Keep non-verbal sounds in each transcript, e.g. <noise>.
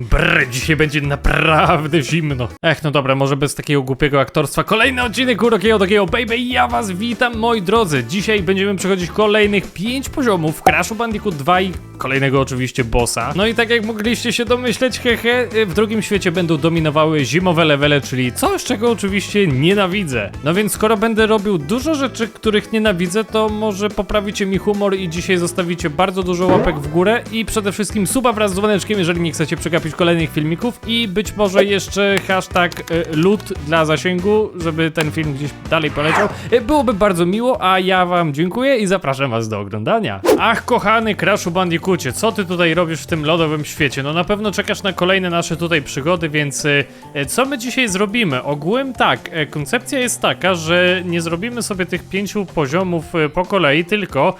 Brr, dzisiaj będzie naprawdę zimno. Ech, no dobra, może bez takiego głupiego aktorstwa. Kolejny odcinek Urokiego Dokiego Baby ja was witam, moi drodzy. Dzisiaj będziemy przechodzić kolejnych 5 poziomów w Crashu Bandicoot 2 i kolejnego oczywiście bossa. No i tak jak mogliście się domyśleć, hehe, w drugim świecie będą dominowały zimowe levele, czyli coś, czego oczywiście nienawidzę. No więc skoro będę robił dużo rzeczy, których nienawidzę, to może poprawicie mi humor i dzisiaj zostawicie bardzo dużo łapek w górę i przede wszystkim suba wraz z dzwoneczkiem, jeżeli nie chcecie przegapić kolejnych filmików i być może jeszcze hashtag e, lud dla zasięgu, żeby ten film gdzieś dalej poleciał. E, Byłoby bardzo miło, a ja wam dziękuję i zapraszam was do oglądania. Ach, kochany Crashu Bandicoocie, co ty tutaj robisz w tym lodowym świecie? No na pewno czekasz na kolejne nasze tutaj przygody, więc e, co my dzisiaj zrobimy? Ogółem tak, koncepcja jest taka, że nie zrobimy sobie tych pięciu poziomów po kolei, tylko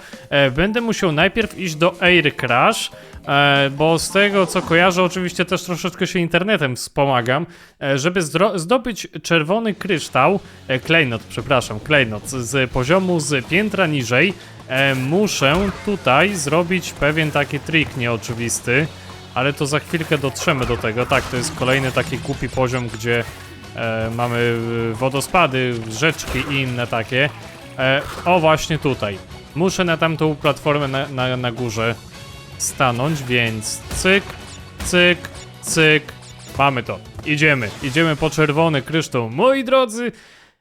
będę musiał najpierw iść do Air Crash, bo z tego co kojarzę, oczywiście też troszeczkę się internetem wspomagam, e, żeby zdobyć czerwony kryształ, e, klejnot, przepraszam, klejnot z, poziomu z piętra niżej, e, muszę tutaj zrobić pewien taki trik nieoczywisty, ale to za chwilkę dotrzemy do tego. Tak, to jest kolejny taki głupi poziom, gdzie e, mamy e, wodospady, rzeczki i inne takie. E, o, właśnie tutaj. Muszę na tamtą platformę na, na, na górze stanąć, więc cyk, cyk, cyk. Mamy to. Idziemy. Idziemy po czerwony kryształ. Moi drodzy,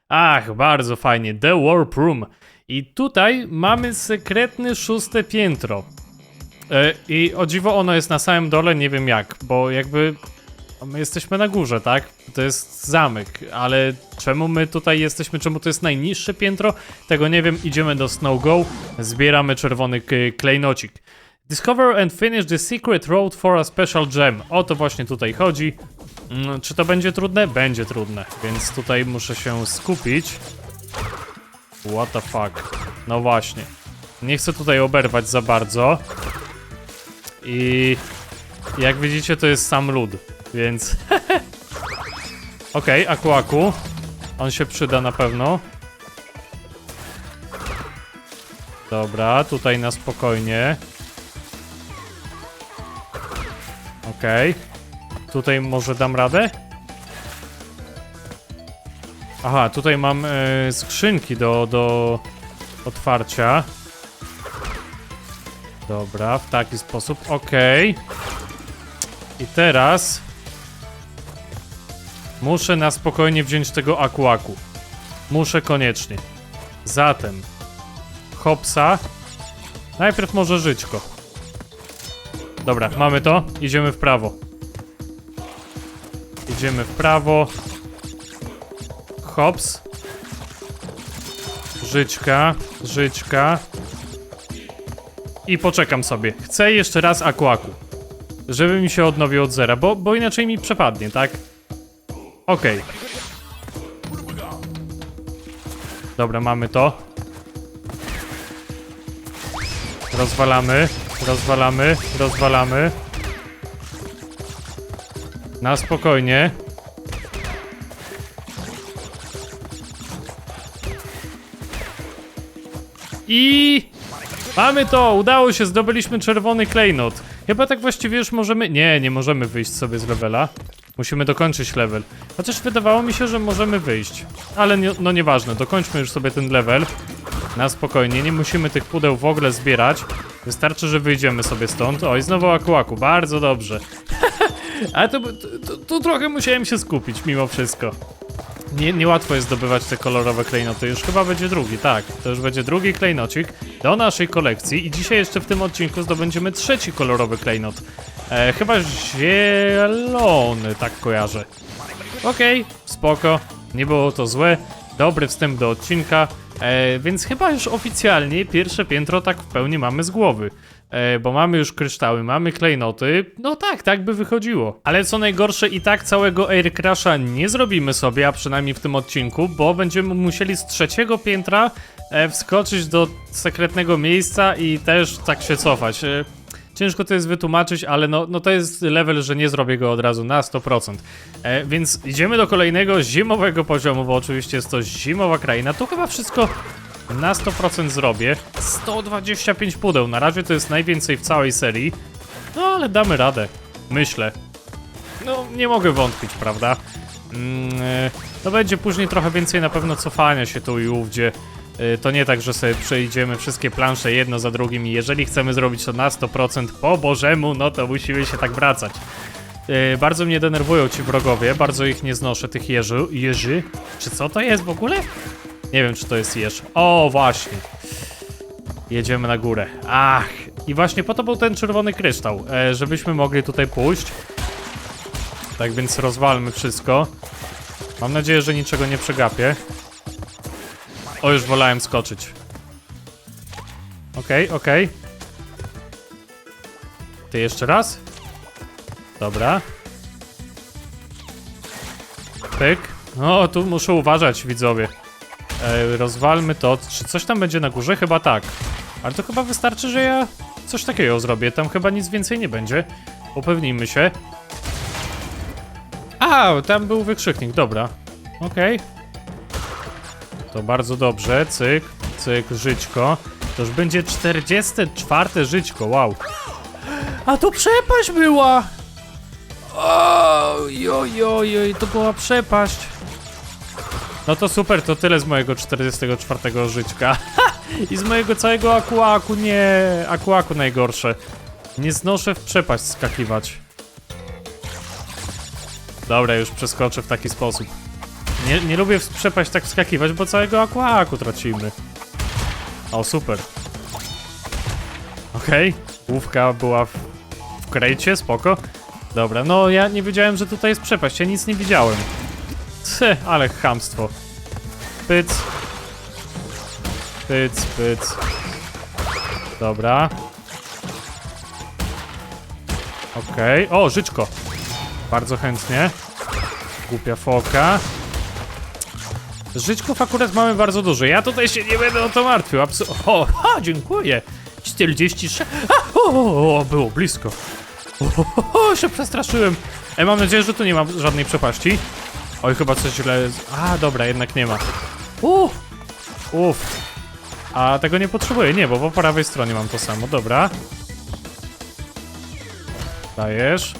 ach, bardzo fajnie. The Warp Room. I tutaj mamy sekretne szóste piętro. E, I o dziwo ono jest na samym dole, nie wiem jak, bo jakby my jesteśmy na górze, tak? To jest zamek, ale czemu my tutaj jesteśmy, czemu to jest najniższe piętro? Tego nie wiem, idziemy do Snow Go, zbieramy czerwony klejnocik. Discover and finish the secret road for a special gem. O to właśnie tutaj chodzi. Mm, Czy to będzie trudne? Będzie trudne, więc tutaj muszę się skupić. What the fuck? No właśnie. Nie chcę tutaj oberwać za bardzo. I jak widzicie, to jest sam lód, więc. <laughs> Okej, okay, Akuaku. On się przyda na pewno. Dobra, tutaj na spokojnie. Okej. Tutaj może dam radę? Aha, tutaj mam e, skrzynki do, do otwarcia. Dobra, w taki sposób. Okej. I teraz muszę na spokojnie wziąć tego akuaku. Muszę koniecznie. Zatem hopsa. Najpierw może żyćko. Dobra, mamy to. Idziemy w prawo. Idziemy w prawo. Hops. Żyćka, żyćka. I poczekam sobie. Chcę jeszcze raz akuaku. Żeby mi się odnowił od zera, bo, bo inaczej mi przepadnie, tak? Okej. Dobra, mamy to. Rozwalamy, rozwalamy, rozwalamy. Na spokojnie. I mamy to! Udało się, zdobyliśmy czerwony klejnot. Chyba tak właściwie już możemy... Nie, nie możemy wyjść sobie z levela. Musimy dokończyć level. Chociaż wydawało mi się, że możemy wyjść. Ale nie, no nieważne, dokończmy już sobie ten level. Na spokojnie, nie musimy tych pudeł w ogóle zbierać. Wystarczy, że wyjdziemy sobie stąd. Oj, znowu akuaku, bardzo dobrze. <laughs> Ale to, to, to, trochę musiałem się skupić mimo wszystko. Nie, niełatwo jest zdobywać te kolorowe klejnoty. Już chyba będzie drugi, tak. To już będzie drugi klejnocik do naszej kolekcji. I dzisiaj jeszcze w tym odcinku zdobędziemy trzeci kolorowy klejnot. E, chyba zielony, tak kojarzę. Okej, spoko. Nie było to złe. Dobry wstęp do odcinka. E, więc chyba już oficjalnie pierwsze piętro tak w pełni mamy z głowy. E, bo mamy już kryształy, mamy klejnoty. No tak, tak by wychodziło. Ale co najgorsze, i tak całego Air Crasha nie zrobimy sobie, a przynajmniej w tym odcinku, bo będziemy musieli z trzeciego piętra e, wskoczyć do sekretnego miejsca i też tak się cofać. E, Ciężko to jest wytłumaczyć, ale no, no to jest level, że nie zrobię go od razu na 100%. E, więc idziemy do kolejnego zimowego poziomu, bo oczywiście jest to zimowa kraina. Tu chyba wszystko na 100% zrobię. 125 pudeł, na razie to jest najwięcej w całej serii. No ale damy radę. Myślę. no nie mogę wątpić, prawda? Mm, e, no będzie później trochę więcej na pewno cofania się tu i ówdzie. E, To nie tak, że sobie przejdziemy wszystkie plansze jedno za drugim i jeżeli chcemy zrobić to na 100% po bożemu, no to musimy się tak wracać. E, Bardzo mnie denerwują ci wrogowie, bardzo ich nie znoszę, tych jeży. jeży. Czy co to jest w ogóle? Nie wiem, czy to jest jeż. O, właśnie. Jedziemy na górę. Ach, i właśnie po to był ten czerwony kryształ, e, żebyśmy mogli tutaj pójść. Tak więc rozwalmy wszystko. Mam nadzieję, że niczego nie przegapię. O, już wolałem skoczyć. Okej, okej. Ty jeszcze raz? Dobra. Pyk. No, tu muszę uważać, widzowie. E, rozwalmy to. Czy coś tam będzie na górze? Chyba tak. Ale to chyba wystarczy, że ja coś takiego zrobię. Tam chyba nic więcej nie będzie. Upewnijmy się. A, tam był wykrzyknik, dobra. Okej. To bardzo dobrze. Cyk, cyk, żyćko. To już będzie 44 żyćko, wow. A to przepaść była! Oj, oj, oj, oj, to była przepaść. No to super, to tyle z mojego 44 żyćka. <laughs> I z mojego całego akuaku, nie, akuaku najgorsze. Nie znoszę w przepaść skakiwać. Dobra, już przeskoczę w taki sposób. Nie, nie lubię w przepaść tak wskakiwać, bo całego akuaku tracimy. O, super. Okej, łówka była w, w krejcie, spoko. Dobra, no ja nie wiedziałem, że tutaj jest przepaść, ja nic nie widziałem. Tch, ale chamstwo. Pyc. Pyc, pyc. Dobra. Okej. O, życzko. Bardzo chętnie. Głupia foka. Żyćków akurat mamy bardzo dużo. Ja tutaj się nie będę o to martwił. Absu o, dziękuję. 46. A, o, o, było blisko. O, o, o, się przestraszyłem. E, mam nadzieję, że tu nie ma żadnej przepaści. Oj, chyba coś źle. A, dobra, jednak nie ma. Uff. Uff. A tego nie potrzebuję, nie, bo po prawej stronie mam to samo. Dobra. Dajesz.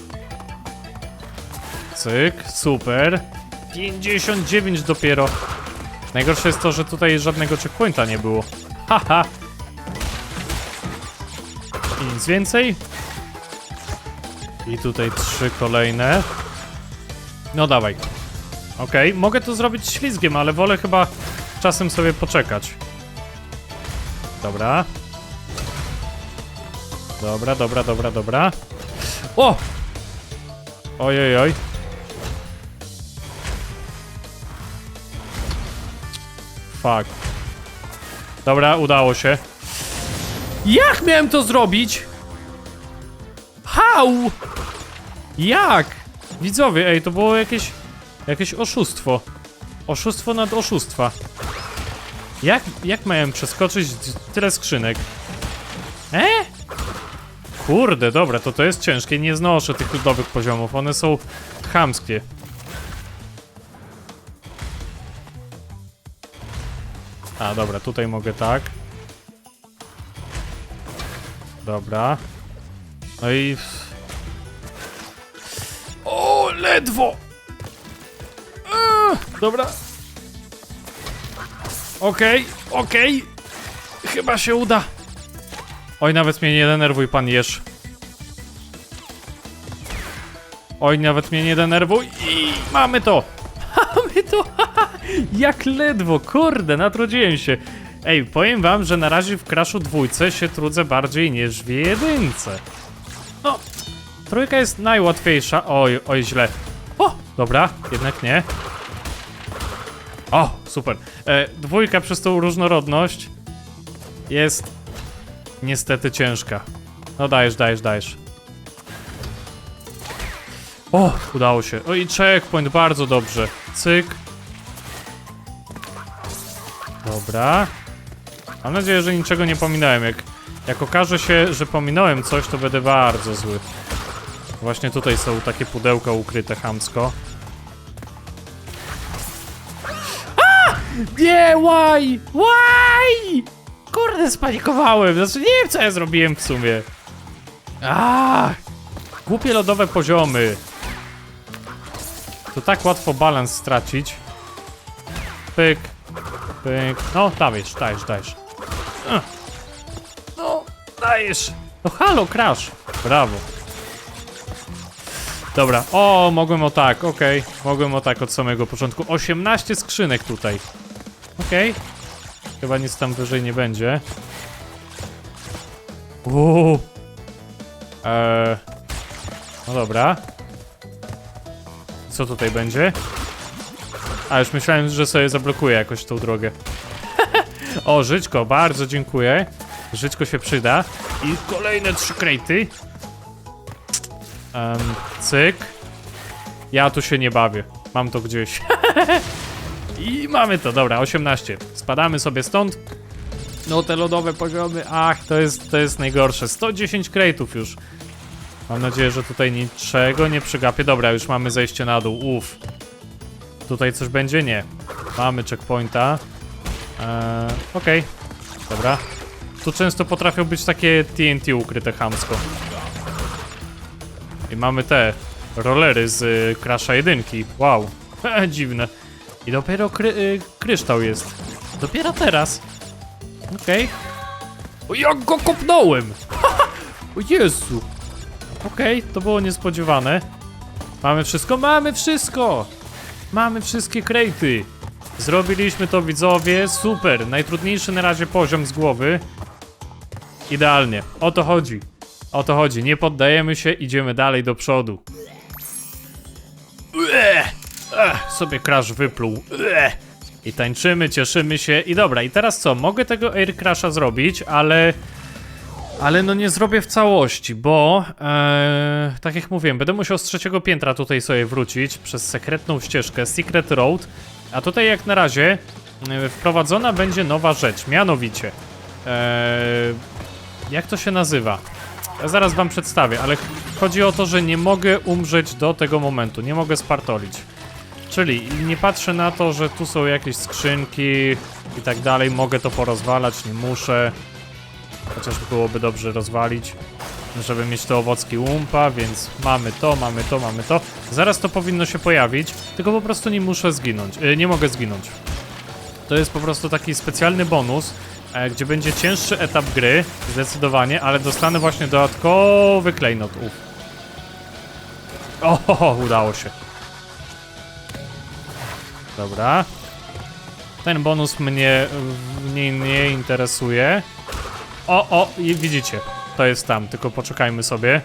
Cyk, super. 59 dopiero. Najgorsze jest to, że tutaj żadnego checkpointa nie było. Haha. I nic więcej. I tutaj trzy kolejne. No dawaj. Okej, mogę to zrobić ślizgiem, ale wolę chyba czasem sobie poczekać. Dobra. Dobra, dobra, dobra, dobra. O! Ojej, oj. Fuck. Dobra, udało się. Jak miałem to zrobić? How? Jak? Widzowie, ej, to było jakieś... Jakieś oszustwo. Oszustwo nad oszustwa. Jak, jak miałem przeskoczyć tyle skrzynek? E? Kurde, dobra, to to jest ciężkie. Nie znoszę tych ludowych poziomów. One są chamskie. A, dobra, tutaj mogę tak. Dobra. No i... O, ledwo! Eee, dobra. Okej, okej. Chyba się uda. Oj, nawet mnie nie denerwuj, pan Jesz. Oj, nawet mnie nie denerwuj i mamy to. To. <laughs> Jak ledwo, kurde, natrudziłem się. Ej, powiem wam, że na razie w Crashu dwójce się trudzę bardziej niż w jedynce. No, trójka jest najłatwiejsza. Oj, oj, źle. O, dobra, jednak nie. O, super. E, dwójka przez tą różnorodność jest niestety ciężka. No dajesz, dajesz, dajesz. O, udało się. O i checkpoint, bardzo dobrze. Cyk. Dobra. Mam nadzieję, że niczego nie pominąłem. Jak, jak okaże się, że pominąłem coś, to będę bardzo zły. Właśnie tutaj są takie pudełka ukryte chamsko. Nie, why? Why? Kurde, spanikowałem. Znaczy, nie wiem, co ja zrobiłem w sumie. A, Głupie lodowe poziomy. To tak łatwo balans stracić. Pyk, pyk. No, dajesz, dajesz, dajesz. No, dajesz. No halo, crash. Brawo. Dobra, o, mogłem o tak, okej. Mogłem o tak od samego początku. 18 skrzynek tutaj. Okej. Chyba nic tam wyżej nie będzie. Uuu. Eee. No dobra. Co tutaj będzie? A, już myślałem, że sobie zablokuję jakoś tą drogę. o, Życzko, bardzo dziękuję. Życzko się przyda. I kolejne trzy krejty. Um, cyk. Ja tu się nie bawię. Mam to gdzieś. <laughs> I mamy to, dobra, 18. Spadamy sobie stąd. No te lodowe poziomy, ach, to jest, to jest najgorsze. 110 krejtów już. Mam nadzieję, że tutaj niczego nie przegapię. Dobra, już mamy zejście na dół, uff. Tutaj coś będzie? Nie. Mamy checkpointa. Eee, Okej, dobra. Tu często potrafią być takie TNT ukryte chamsko. I mamy te rollery z y, Crasha 1. Wow, <laughs> dziwne. I dopiero kry, y, kryształ jest. Dopiero teraz. Okej. O, jak go kopnąłem! <laughs> o Jezu! Okej, to było niespodziewane. Mamy wszystko? Mamy wszystko! Mamy wszystkie krejty. Zrobiliśmy to widzowie, super. Najtrudniejszy na razie poziom z głowy. Idealnie. O to chodzi. O to chodzi. Nie poddajemy się, idziemy dalej do przodu. Ech, sobie crash wypluł. Ue! I tańczymy, cieszymy się. I dobra, i teraz co? Mogę tego Air Crasha zrobić, ale. Ale no nie zrobię w całości, bo e, tak jak mówiłem, będę musiał z trzeciego piętra tutaj sobie wrócić przez sekretną ścieżkę Secret Road. A tutaj jak na razie e, wprowadzona będzie nowa rzecz, mianowicie. E, jak to się nazywa? Ja zaraz wam przedstawię, ale ch- chodzi o to, że nie mogę umrzeć do tego momentu, nie mogę spartolić. Czyli nie patrzę na to, że tu są jakieś skrzynki i tak dalej, mogę to porozwalać, nie muszę. Chociaż byłoby dobrze rozwalić, żeby mieć te owocki łumpa, więc mamy to, mamy to, mamy to. Zaraz to powinno się pojawić, tylko po prostu nie muszę zginąć, yy, nie mogę zginąć. To jest po prostu taki specjalny bonus, e, gdzie będzie cięższy etap gry, zdecydowanie, ale dostanę właśnie dodatkowy klejnot. Uf. O, ho, ho, udało się. Dobra. Ten bonus mnie, mnie nie interesuje. O, o, i widzicie. To jest tam, tylko poczekajmy sobie.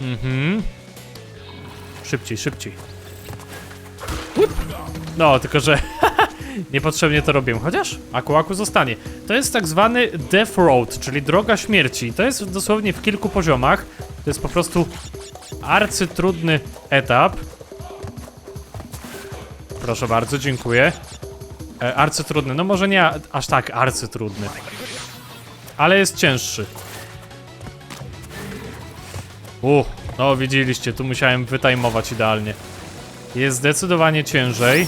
Mhm. Szybciej, szybciej. No, tylko że <laughs> niepotrzebnie to robiłem. Chociaż Aku Aku zostanie. To jest tak zwany Death Road, czyli droga śmierci. To jest dosłownie w kilku poziomach. To jest po prostu arcytrudny etap. Proszę bardzo, dziękuję. E, arcytrudny, no może nie aż tak arcytrudny. Ale jest cięższy. Uch, no widzieliście, tu musiałem wytajmować idealnie. Jest zdecydowanie ciężej,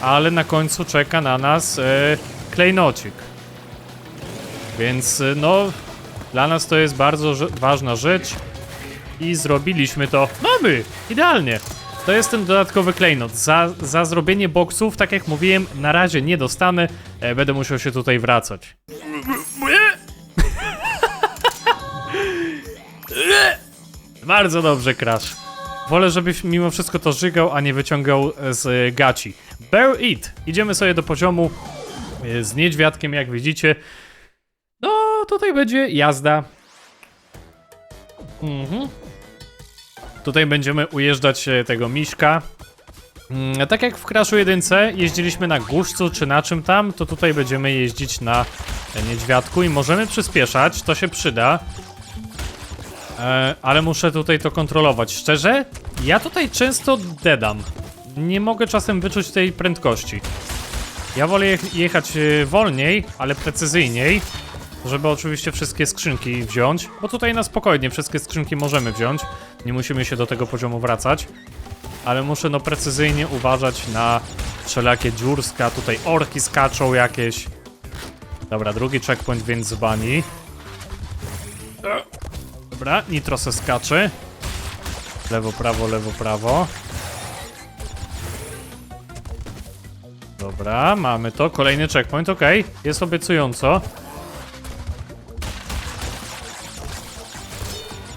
ale na końcu czeka na nas e, klejnocik. Więc e, no, dla nas to jest bardzo ważna rzecz i zrobiliśmy to. Mamy! Idealnie! To jest ten dodatkowy klejnot. Za, za zrobienie boksów, tak jak mówiłem, na razie nie dostanę. E, będę musiał się tutaj wracać. Bardzo dobrze, Crash. Wolę, żebyś mimo wszystko to żygał, a nie wyciągał z e, gaci. Bear It. Idziemy sobie do poziomu e, z niedźwiadkiem, jak widzicie. No, tutaj będzie jazda. Mhm. Tutaj będziemy ujeżdżać e, tego miśka. Mm, Tak jak w Crashu 1 jeździliśmy na głuszcu czy na czym tam, to tutaj będziemy jeździć na e, niedźwiadku i możemy przyspieszać, to się przyda. E, ale muszę tutaj to kontrolować. Szczerze, ja tutaj często dedam. Nie mogę czasem wyczuć tej prędkości. Ja wolę jech- jechać wolniej, ale precyzyjniej, żeby oczywiście wszystkie skrzynki wziąć, bo tutaj na spokojnie wszystkie skrzynki możemy wziąć. Nie musimy się do tego poziomu wracać. Ale muszę no precyzyjnie uważać na wszelakie dziurska. Tutaj orki skaczą jakieś. Dobra, drugi checkpoint, więc z bani. Dobra, Nitro se skacze. Lewo, prawo, lewo, prawo. Dobra, mamy to. Kolejny checkpoint, ok. Jest obiecująco.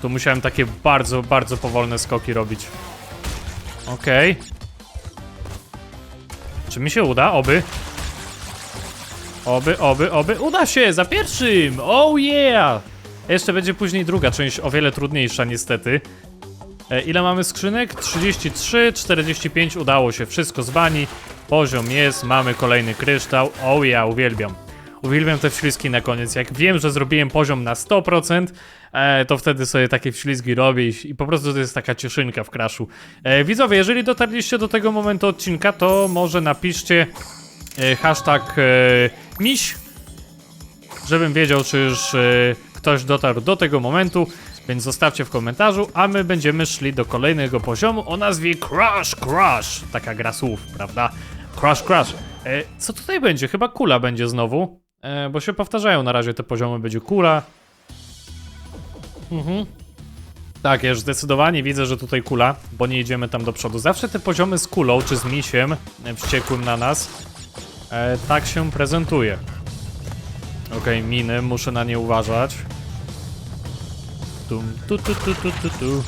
Tu musiałem takie bardzo, bardzo powolne skoki robić. Okej. Czy mi się uda? Oby. Oby, oby, oby. Uda się! Za pierwszym! Oh yeah! Jeszcze będzie później druga część, o wiele trudniejsza niestety. E, ile mamy skrzynek? 33, 45, udało się. Wszystko z bani. Poziom jest, mamy kolejny kryształ. Oh yeah, uwielbiam. Uwielbiam te wślizgi na koniec. Jak wiem, że zrobiłem poziom na 100%, e, to wtedy sobie takie wślizgi robię i, i po prostu to jest taka cieszynka w crashu. E, widzowie, jeżeli dotarliście do tego momentu odcinka, to może napiszcie e, hashtag e, miś, żebym wiedział, czy już e, ktoś dotarł do tego momentu, więc zostawcie w komentarzu, a my będziemy szli do kolejnego poziomu o nazwie Crash Crash. Taka gra słów, prawda? Crash Crash. E, co tutaj będzie? Chyba kula będzie znowu, e, bo się powtarzają na razie te poziomy. Będzie kula. Mhm. Tak, ja już zdecydowanie widzę, że tutaj kula, bo nie idziemy tam do przodu. Zawsze te poziomy z kulą, czy z misiem e, wściekłym na nas, e, tak się prezentuje. Okej, miny, muszę na nie uważać. Tum, tu, tu, tu, tu, tu, tu.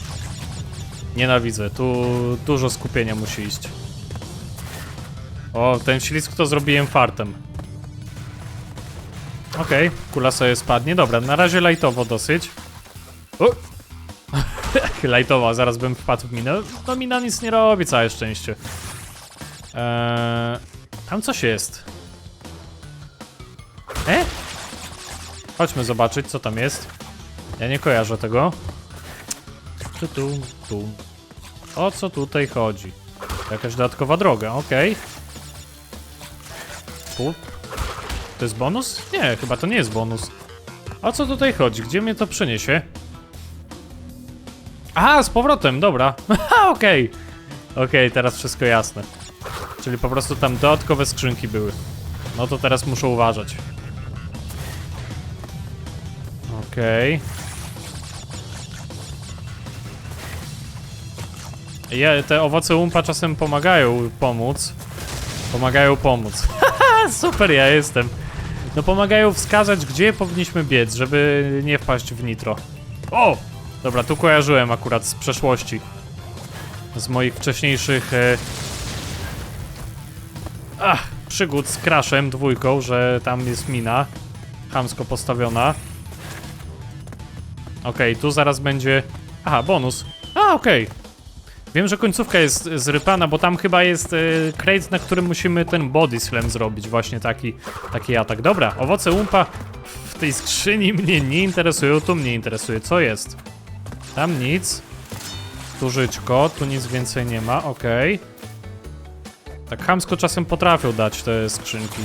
Nienawidzę, tu dużo skupienia musi iść. O, ten ślizg to zrobiłem fartem. Okej, kula sobie spadnie. Dobra, na razie lajtowo dosyć. <laughs> Lajtowo, zaraz bym wpadł w minę. No mina nic nie robi, całe szczęście. Eee, tam coś jest. E? Chodźmy zobaczyć, co tam jest. Ja nie kojarzę tego. Tu, tu, tu. O co tutaj chodzi? Jakaś dodatkowa droga, okej. Pup. To jest bonus? Nie, chyba to nie jest bonus. O co tutaj chodzi? Gdzie mnie to przyniesie? Aha, z powrotem, dobra. <laughs> Okej. Okej, teraz wszystko jasne. Czyli po prostu tam dodatkowe skrzynki były. No to teraz muszę uważać. Okej. Ja, te owoce umpa czasem pomagają pomóc. Pomagają pomóc. <laughs> Super ja jestem. No pomagają wskazać, gdzie powinniśmy biec, żeby nie wpaść w nitro. O! Dobra, tu kojarzyłem akurat z przeszłości. Z moich wcześniejszych... E... Ach, przygód z Crashem dwójką, że tam jest mina. Chamsko postawiona. Okej, tu zaraz będzie... Aha, bonus. A, okej. Wiem, że końcówka jest zrypana, bo tam chyba jest y, crate, na którym musimy ten body slam zrobić. Właśnie taki, taki atak. Dobra, owoce umpa w tej skrzyni mnie nie interesują, tu mnie interesuje. Co jest? Tam nic. Tu żyćko, tu nic więcej nie ma, okej. Tak chamsko czasem potrafią dać te skrzynki.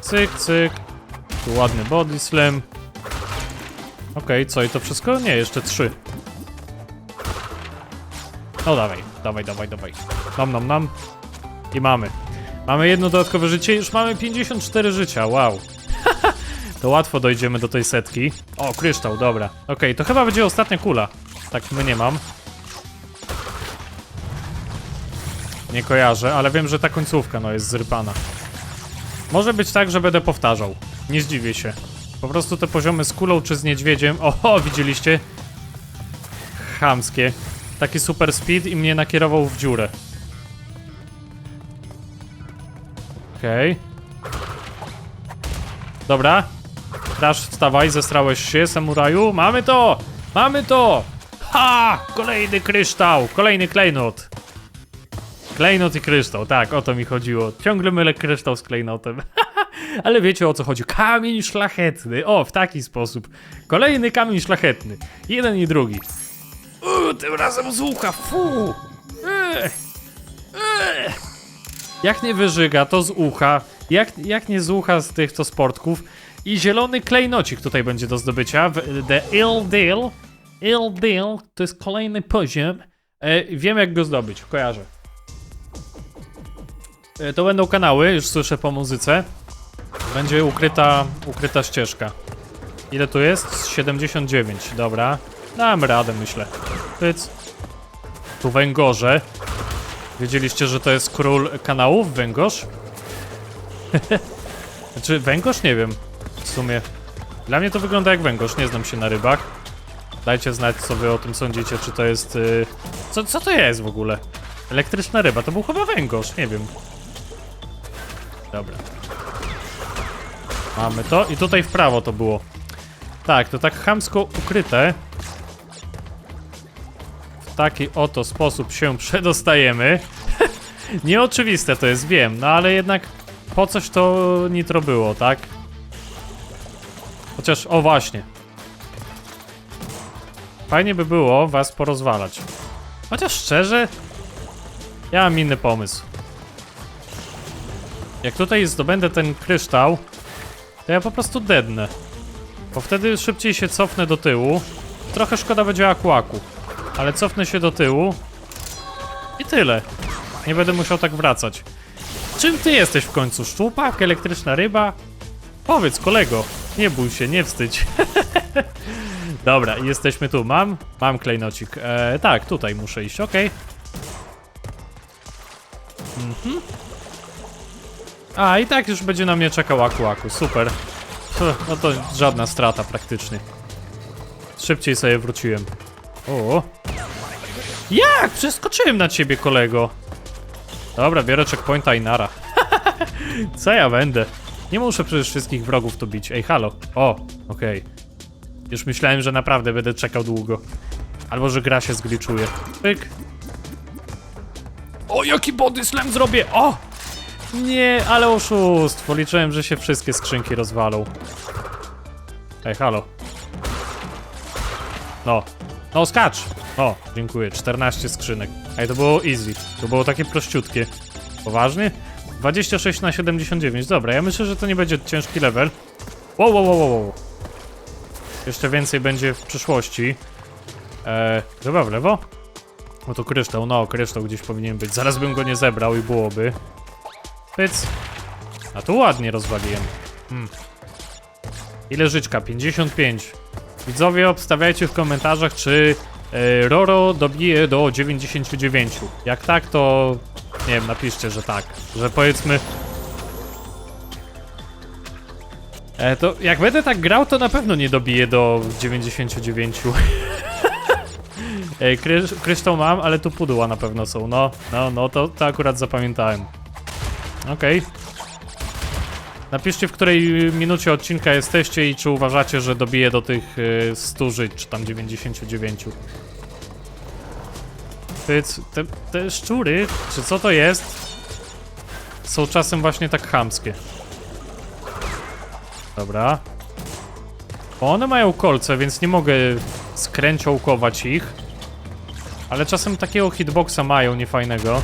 Cyk, cyk. Tu ładny body slam. Okej, co i to wszystko? Nie, jeszcze trzy. No dawaj, dawaj, dawaj, dawaj. Nam, nam, nam. I mamy. Mamy jedno dodatkowe życie, już mamy 54 życia, wow. <laughs> to łatwo dojdziemy do tej setki. O, kryształ, dobra. Okej, to chyba będzie ostatnia kula. Tak, my nie mam. Nie kojarzę, ale wiem, że ta końcówka no jest zrypana. Może być tak, że będę powtarzał. Nie zdziwię się. Po prostu te poziomy z kulą czy z niedźwiedziem. Oho, widzieliście? Chamskie. Taki super speed i mnie nakierował w dziurę. Okej. Dobra. Crash, wstawaj, zestrałeś się, samuraju. Mamy to! Mamy to! Ha! Kolejny kryształ! Kolejny klejnot! Klejnot i kryształ, tak, o to mi chodziło. Ciągle mylę kryształ z klejnotem. <laughs> Ale wiecie o co chodzi. Kamień szlachetny. O, w taki sposób. Kolejny kamień szlachetny. Jeden i drugi. Tym razem z ucha, fu! Jak nie wyżyga, to z ucha. Jak, jak nie z ucha z tych to sportków. I zielony klejnocik tutaj będzie do zdobycia. The Ill Deal. Ill Deal to jest kolejny poziom. E, wiem jak go zdobyć, kojarzę. E, to będą kanały, już słyszę po muzyce. Będzie ukryta, ukryta ścieżka. Ile tu jest? 79, dobra. Dam radę, myślę. Pyc. Tu węgorze. Wiedzieliście, że to jest król kanałów, węgorz? <laughs> znaczy, węgorz? Nie wiem. W sumie. Dla mnie to wygląda jak węgorz, nie znam się na rybach. Dajcie znać, co wy o tym sądzicie, czy to jest... y, Co, co to jest w ogóle? Elektryczna ryba, to był chyba węgorz, nie wiem. Dobra. Mamy to i tutaj w prawo to było. Tak, to tak chamsko ukryte. Taki oto sposób się <laughs> przedostajemy. Nieoczywiste to jest, wiem, no ale jednak po coś to nitro było, tak? Chociaż, o właśnie. Fajnie by było was porozwalać. Chociaż szczerze, ja mam inny pomysł. Jak tutaj zdobędę ten kryształ, to ja po prostu dednę. Bo wtedy szybciej się cofnę do tyłu. Trochę szkoda będzie akłaku. Ale cofnę się do tyłu. I tyle. Nie będę musiał tak wracać. Czym ty jesteś w końcu? Szczupak? Elektryczna ryba? Powiedz, kolego. Nie bój się, nie wstydź. <laughs> Dobra, jesteśmy tu. Mam? Mam klejnocik. E, tak, tutaj muszę iść, okej. Mhm. A, i tak już będzie na mnie czekał Aku Aku, super. Pff, No to żadna strata praktycznie. Szybciej sobie wróciłem. O. Jak? Przeskoczyłem na ciebie, kolego. Dobra, biorę checkpointa i nara. <laughs> Co ja będę? Nie muszę przecież wszystkich wrogów tu bić. Ej, halo. O, okej. Już myślałem, że naprawdę będę czekał długo. Albo, że gra się zgliczuje. Pyk. O, jaki body slam zrobię! O! Nie, ale oszustwo. Liczyłem, że się wszystkie skrzynki rozwalą. Ej, halo. No. No, skacz! O, dziękuję. 14 skrzynek. Ej, to było easy. To było takie prościutkie. Poważnie? 26 na 79. Dobra, ja myślę, że to nie będzie ciężki level. Wow, wow, wow, wow. Jeszcze więcej będzie w przyszłości. Eee, chyba w lewo? O to kryształ, no kryształ gdzieś powinien być. Zaraz bym go nie zebrał i byłoby. Pyc. A tu ładnie rozwaliłem. Hmm. Ile życzka? 55. Widzowie, obstawiajcie w komentarzach, czy e, Roro dobije do 99. Jak tak, to nie wiem, napiszcie, że tak. Że powiedzmy. E, to jak będę tak grał, to na pewno nie dobiję do 99. <laughs> Ej, krysz, kryształ mam, ale tu pudła na pewno są. No, no, no, to, to akurat zapamiętałem. Okej. Napiszcie, w której minucie odcinka jesteście i czy uważacie, że dobiję do tych y, 100 żyć, czy tam 99. Pyc, te, te szczury, czy co to jest, są czasem właśnie tak chamskie. Dobra. Bo one mają kolce, więc nie mogę skręciołkować ich. Ale czasem takiego hitboxa mają niefajnego.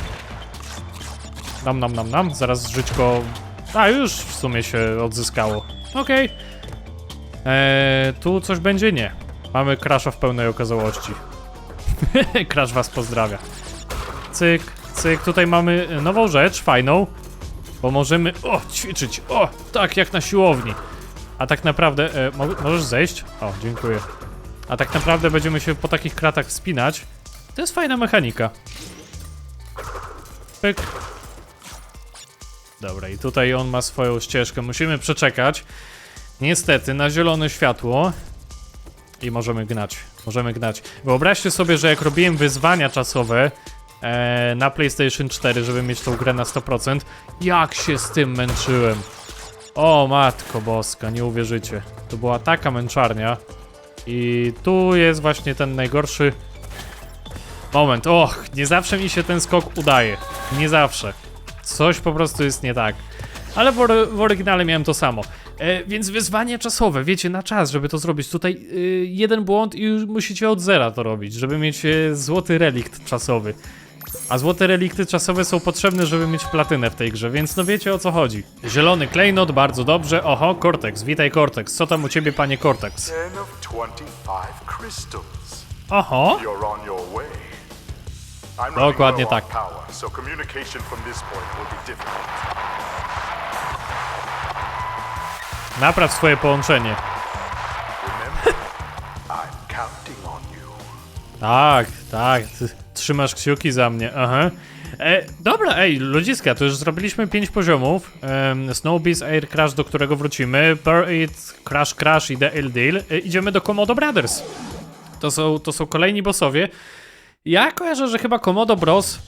Nam, nam, nam, nam. Zaraz żyćko... A, już w sumie się odzyskało. Okej. Eee, tu coś będzie? Nie. Mamy crasha w pełnej okazałości. <laughs> Crash was pozdrawia. Cyk, cyk. Tutaj mamy nową rzecz, fajną. Bo możemy, o, ćwiczyć, o, tak jak na siłowni. A tak naprawdę, e, mo możesz zejść? O, dziękuję. A tak naprawdę będziemy się po takich kratach wspinać. To jest fajna mechanika. Pyk. Dobra, i tutaj on ma swoją ścieżkę. Musimy przeczekać. Niestety, na zielone światło. I możemy gnać. Możemy gnać. Wyobraźcie sobie, że jak robiłem wyzwania czasowe e, na PlayStation 4, żeby mieć tą grę na 100%, jak się z tym męczyłem. O, matko boska, nie uwierzycie. To była taka męczarnia. I tu jest właśnie ten najgorszy moment. Och, nie zawsze mi się ten skok udaje. Nie zawsze. Coś po prostu jest nie tak. Ale w, w oryginale miałem to samo. E, więc wyzwanie czasowe, wiecie, na czas, żeby to zrobić. Tutaj y, jeden błąd i już musicie od zera to robić, żeby mieć e, złoty relikt czasowy. A złote relikty czasowe są potrzebne, żeby mieć platynę w tej grze, więc no wiecie o co chodzi. Zielony klejnot, bardzo dobrze. Oho, Cortex, witaj Cortex. Co tam u ciebie, panie Cortex? Ten of 25 crystals. Oho, You're on your way. Dokładnie tak. Napraw swoje połączenie. Tak, tak, ty trzymasz kciuki za mnie, aha. E, dobra, ej, ludziska, to już zrobiliśmy 5 poziomów. Um, Snowbeast, Air Crash, do którego wrócimy, Burr It, Crash Crash i The Ill Deal. E, idziemy do Komodo Brothers. To są, to są kolejni bossowie. Ja kojarzę, że chyba Komodo Bros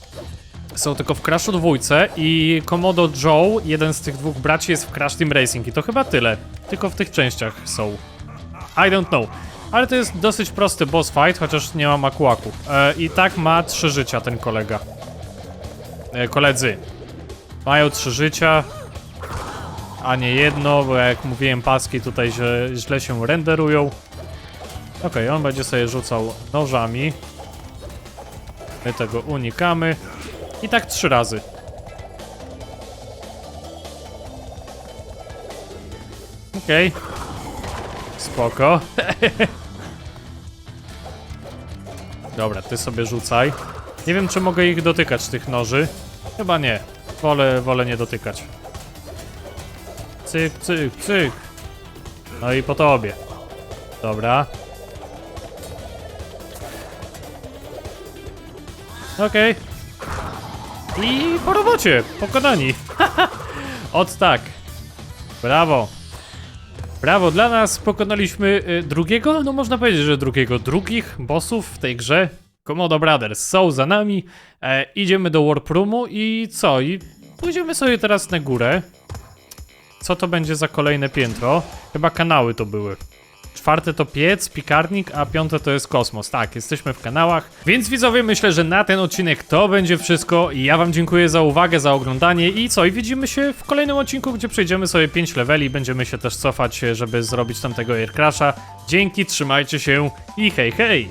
są tylko w Crashu dwójce i Komodo Joe, jeden z tych dwóch braci jest w Crash Team Racing i to chyba tyle. Tylko w tych częściach są. I don't know. Ale to jest dosyć prosty boss fight, chociaż nie ma makłaku. E, I tak ma trzy życia ten kolega. E, koledzy. Mają trzy życia. A nie jedno, bo jak mówiłem, paski tutaj źle, się renderują. Okej, on będzie sobie rzucał nożami. My tego unikamy. I tak trzy razy. Okej. Spoko. <laughs> Dobra, ty sobie rzucaj. Nie wiem, czy mogę ich dotykać, tych noży. Chyba nie. Wolę, wolę nie dotykać. Cyk, cyk, cyk. No i po tobie. Dobra. Okej. I po robocie, pokonani. <laughs> Ot tak. Brawo. Brawo dla nas, pokonaliśmy y, drugiego, no można powiedzieć, że drugiego, drugich bossów w tej grze. Komodo Brothers są za nami, e, idziemy do Warp Roomu i co? I pójdziemy sobie teraz na górę. Co to będzie za kolejne piętro? Chyba kanały to były. Czwarte to piec, piekarnik, a piąte to jest kosmos. Tak, jesteśmy w kanałach. Więc widzowie, myślę, że na ten odcinek to będzie wszystko. Ja wam dziękuję za uwagę, za oglądanie i co? I widzimy się w kolejnym odcinku, gdzie przejdziemy sobie 5 leveli. Będziemy się też cofać, żeby zrobić tamtego Air Crasha. Dzięki, trzymajcie się i hej hej!